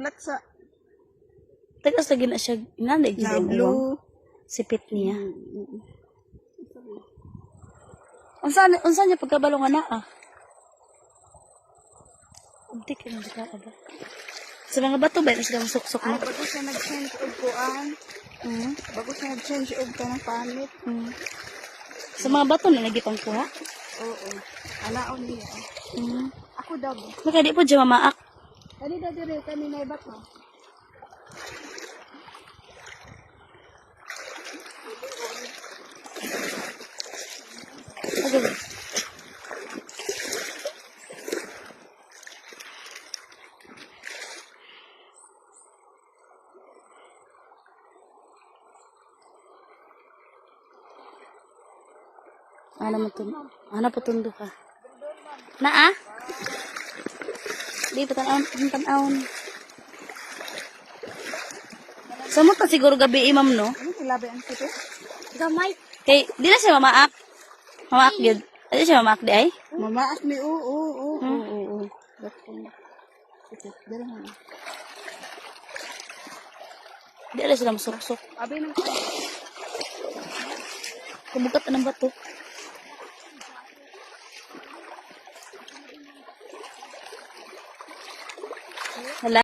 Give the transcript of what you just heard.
Ulat sa Tagas lagi na siya, nanay na gid blue. Sipit niya. Unsa unsa niya pagkabalo nga naa? Unti ka nang ka ba? Sa mga bato ba sila suksok Ay, na? bago siya nag-change og kuan. Mm. Bago siya nag-change og kanang panit. Mm. Sa mga bato na lagi pang kuha. Oo. Anaon niya. Mm. Ako daw. Maka di po dyan mamaak. Kani daw dire kani na bato. Okay. Ano mo tun? Ano po tundo ka? Na ah? Di patanawon, patanawon. Sa mo ta siguro gabi imam no? Ano tilabi ang sito? Gamay. Kay di na siya mamaak. Mamaak gyud. Di siya mamaak di ay? Mamaas mi oo oo oo Hmm. oo oo. Sige, dire na. Di na sila masuksok. Abi nang Kumukat ng bato. Hello.